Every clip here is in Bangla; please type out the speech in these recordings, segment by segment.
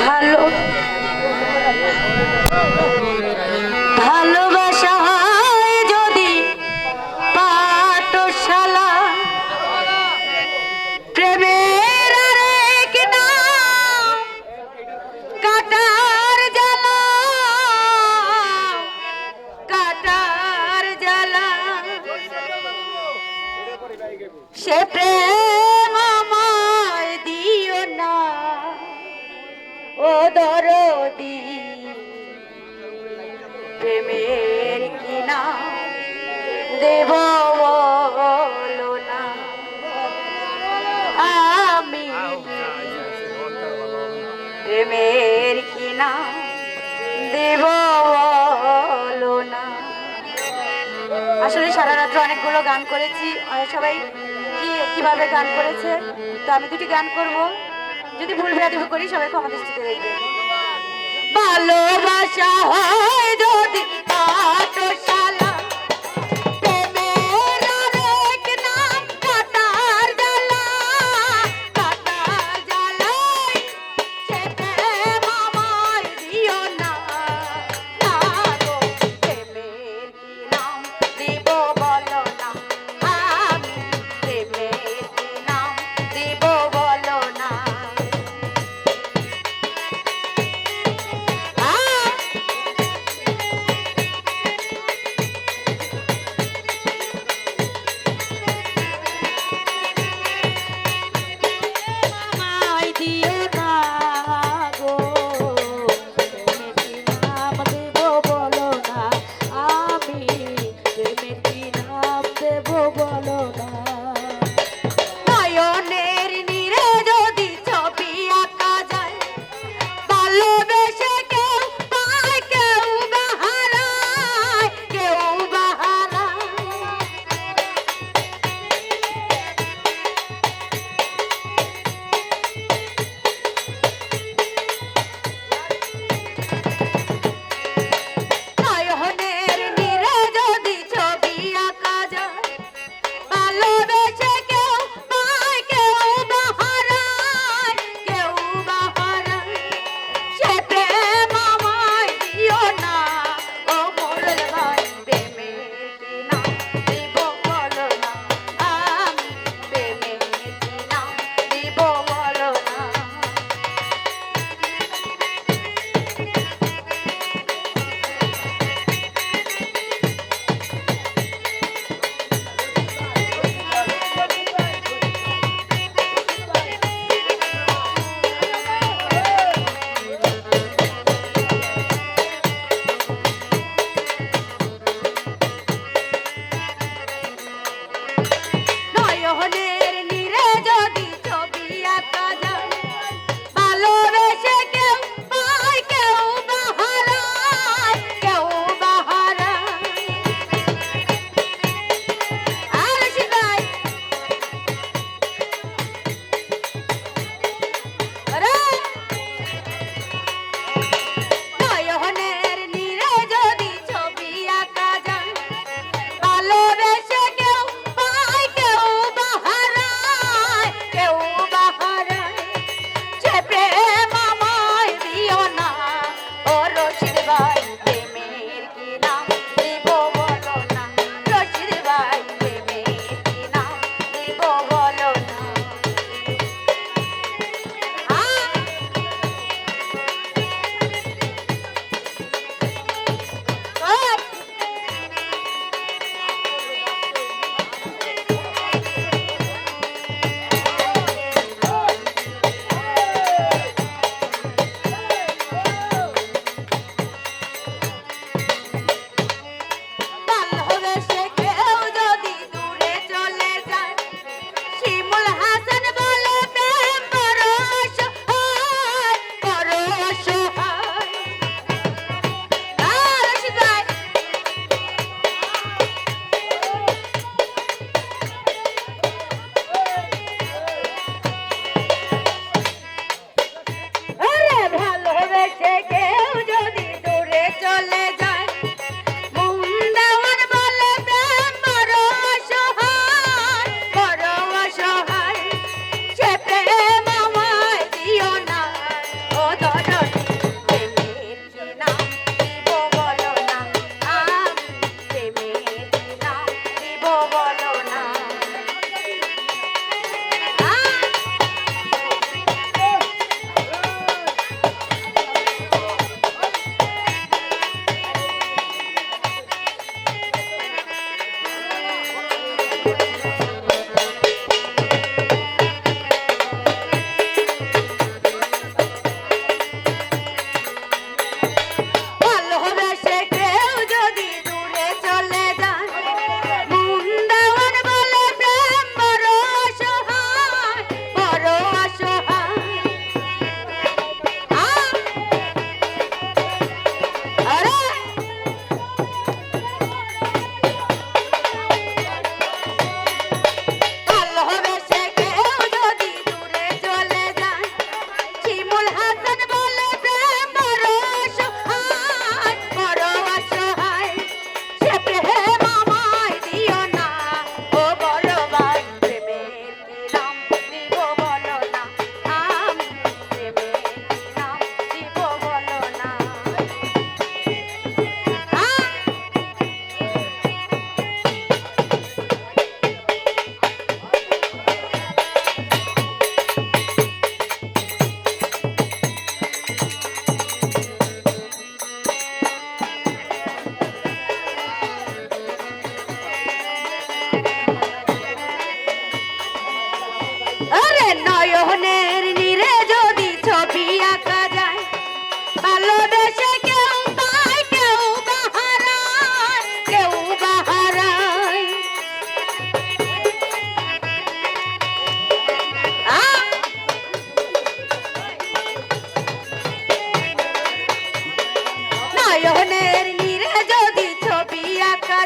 ভালো ভালো ভালো যদি প্রেমের কাটার কাটার সে প্রেম ও দরদি প্রেমের কিনা দেব না আমি প্রেমের কিনা দেব না আসলে সারা রাত্রে অনেকগুলো গান করেছি সবাই কীভাবে গান করেছে? তো আমি দুটি গান করব। যদি ভুল ভেড়াতে করি সবাই ক্ষমা দৃষ্টি দেখবে ভালোবাসা হয় যদি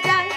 যায়